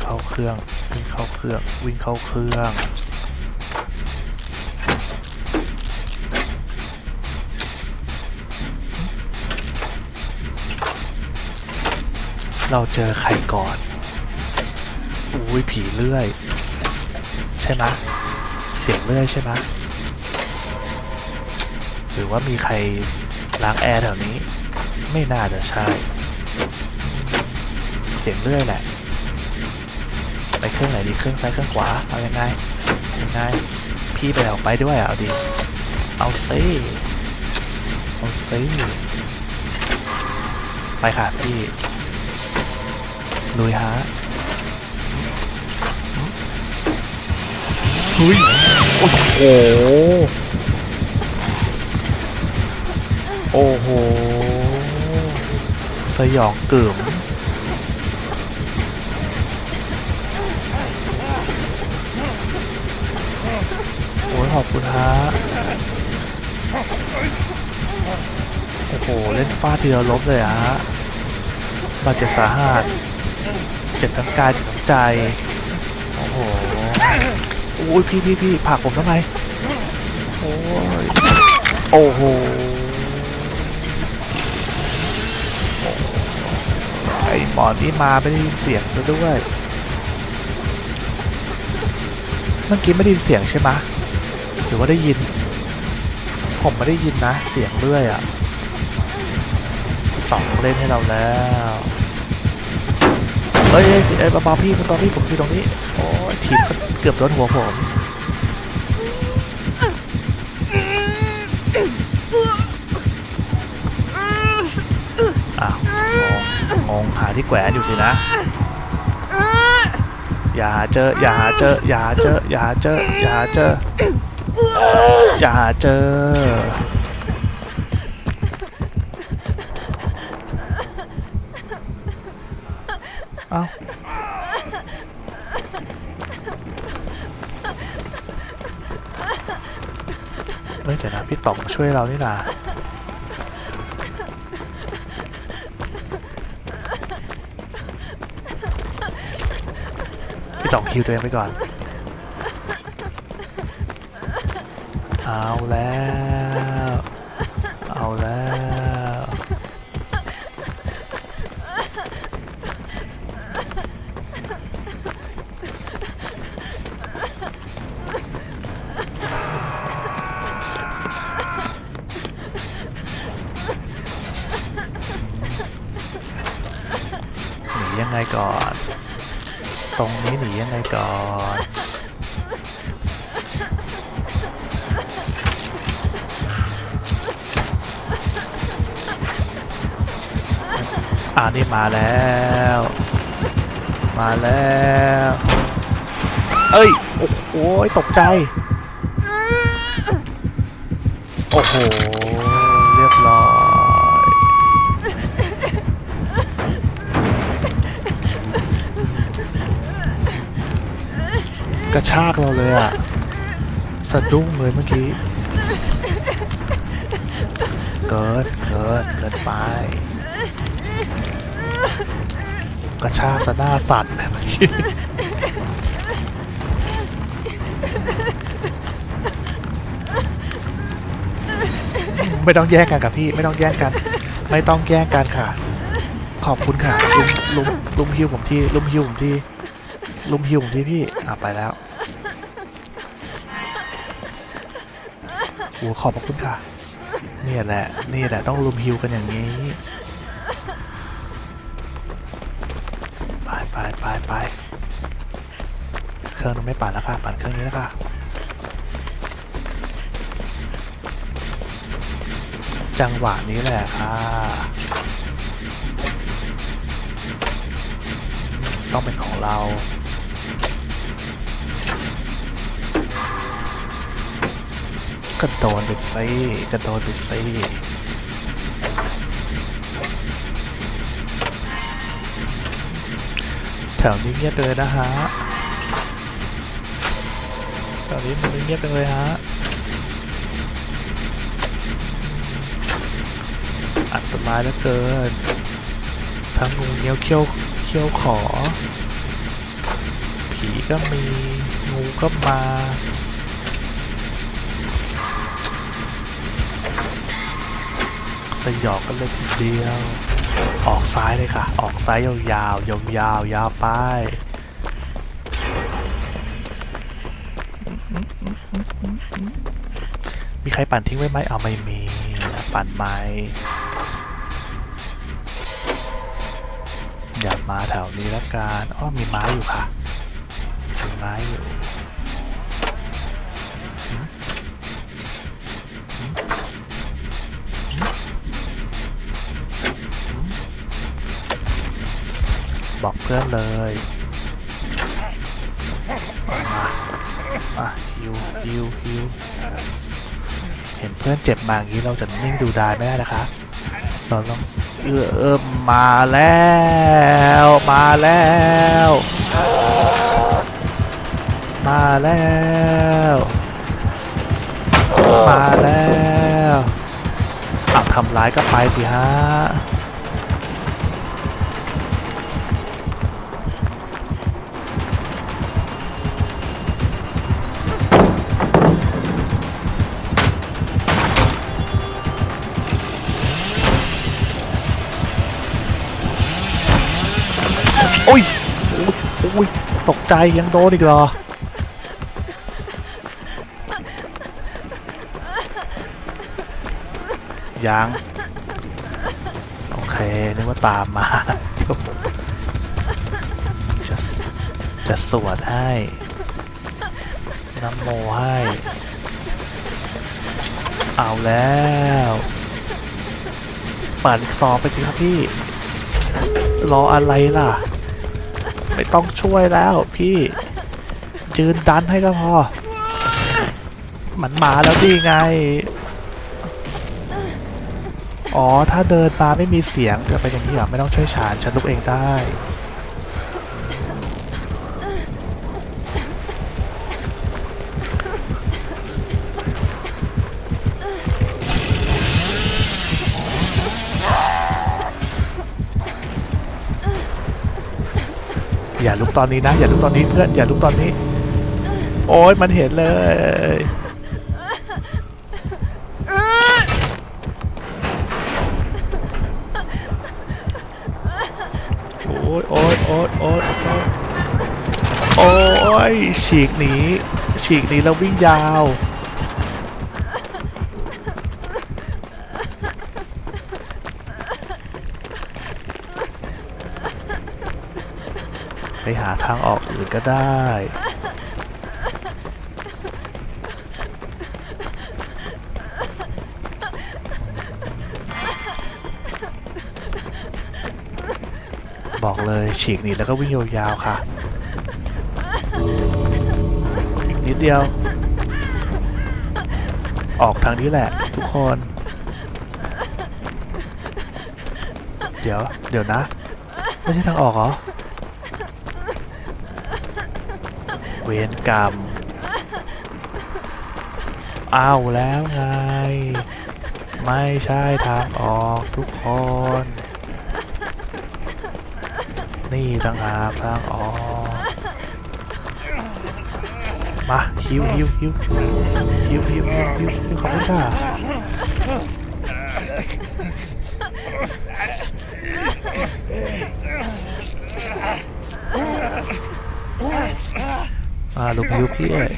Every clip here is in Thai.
เข้าเครื่อง วิ่งเข้าเครื่อง วิ่งเข้าเครื่อง เราเจอใครก่อน อุ้ยผีเลื่อย ใช่ไหมเสียงเลื่อยใช่ไหมหรือว่ามีใครล้างแอร์แถวนี้ ไม่น่าจะใช่ เสียงเลื่อยแหละ เครื่องไหนดีเครื่องซ้ายเครื่องขวาเอายังไงยังไงพี่ไปเอาไปด้วยอะเอาดิเอาซิเอาซิไปค่ะพี่ลุยฮะเฮ้ยโอ้โหโอ้โหสยองเกิมโอ้ย ขอบคุณฮะโอ้โห เล่นฟาดทีเดียวลบเลยฮะบาดเจ็บสาหัสเจ็บทั้งกายเจ็บทั้งใจ โอ้โหโอ้ยพี่พี่พี่ผักผมทำไมโอ้ยโอ้โหไอหมอนี่มาไม่ได้ยินเสียงซะด้วย เมื่อกี้ไม่ได้ยินเสียงใช่ไหม หรือว่าได้ยิน ผมไม่ได้ยินนะ เสียงเรื่อยอะ่ะต่องเล่นให้เราแล้วเอ้ยเอ้ยเอ้ยเบาพี่เบาๆพี่ผมอยู่ตรงนี้โอ้ยทีมเกือบโดนหัวผมอ้าวงงงหาที่แขวนอยู่สินะ อย่าหาเจอ อย่าหาเจอ อย่าหาเจอ อย่าหาเจอ อย่าหาเจอ อย่าเจอ เอ้าเฮ้ยเดี๋ยวนะพี่ต๋องช่วยเรานี่นาพี่ต๋องคิวตัวเองไปก่อน เอาแล้ว เอาแล้ว หนียังไงก่อน ตรงนี้หนียังไงก่อน อ่านี่มาแล้ว มาแล้ว เอ้ย โอ้โหตกใจ โอ้โห เรียบร้อยกระชากเราเลยอะสะดุ้งเลยเมื่อกี้ เกินเกินเกินไป กระชากซะหน้าสั่นเลยเมื่อกี้ไม่ต้องแย่งกันกับพี่ไม่ต้องแย่งกัน ไม่ต้องแย่งกันค่ะ ขอบคุณค่ะลุมลุมลุมฮิวผมที่ลุมฮิวผมที่ลุมฮิวผมที่พี่อะไปแล้วโอ้ขอบคุณค่ะนี่แหละนี่แหละต้องลุมฮิวกันอย่างนี้ ไปไปไปเครื่องนึงไม่ปั่นแล้วค่ะปั่นเครื่องนี้แล้วค่ะจังหวะนี้แหละค่ะ ต้องเป็นของเรากระโดดไปซิกระโดดไปซิ แถวนี้เงียบเลยนะฮะแถวนี้มันเงียบเลยฮะอันตรายเหลือเกิน ทั้งงูเงี้ยวเขี้ยวเขี้ยวขอ ผีก็มีงูก็มาสยองกันเลยทีเดียว ออกซ้ายเลยค่ะ ออกซ้ายยาวๆยาวๆยาวไปมีใครปั่นทิ้งไว้ไหมเอาไม่มีปั่นไม้อย่ามาแถวนี้ละกันอ้อมีไม้อยู่ค่ะมีไม้อยู่หืมหืมหืมหืม บอกเพื่อนเลยอามาอะฮิวฮิวฮิวเห็นเพื่อนเจ็บมาอย่างนี้เราจะนิ่งดูดายไม่ได้นะคะเราต้องเออเออมาแล้ว มาแล้ว มาแล้ว มาแล้วอะทำร้ายก็ไปสิฮะ โอ้ยโอ้ยตกใจยังโดนอีกเหรอ ยัง โอเค นึกว่าตามมา จะจะสวดให้น้ำโมให้ เอาแล้วปั่นต่อไปสิครับพี่ รออะไรล่ะ ไม่ต้องช่วยแล้วพี่ยืนดันให้ก็พอ มันมาแล้วดีไง อ๋อ ถ้าเดินมาไม่มีเสียงจะเป็นอย่างนี้เหรอไม่ต้องช่วยฉานฉันลุกเองได้ อย่าลุกตอนนี้นะ อย่าลุกตอนนี้เพื่อนอย่าลุกตอนนี้ โอ้ยมันเห็นเลยโอ้ยโอ้ยโอ้ยโอ้ยโอ้ยฉีกหนีฉีกหนีแล้ววิ่งยาว หาทางออกอื่นก็ได้ บอกเลยฉีกหนีแล้วก็วิ่งยาวๆค่ะ อีกนิดเดียว ออกทางนี้แหละทุกคน เดี๋ยว เดี๋ยวนะ ไม่ใช่ทางออกเหรอ เวรกรรมเอาแล้วไง ไม่ใช่ทางออกทุกคน นี่ต่างหากทางออก มาฮิวฮิวฮิวฮิวฮิวฮิวฮิวขอบคุณค่ะ อ่าลูกฮิวพี่เอ้ย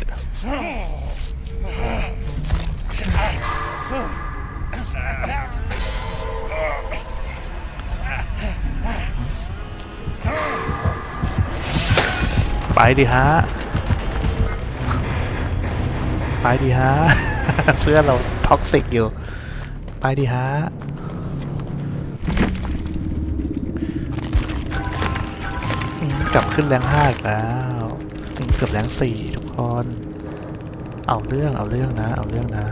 ไปดิฮะ ไปดิฮะ เพื่อนเราท็อกซิกอยู่ ไปดิฮะกลับขึ้นแรงห้าอีกแล้ว เกือบแรงสี่ทุกคน เอาเรื่องเอาเรื่องนะ เอาเรื่องนะ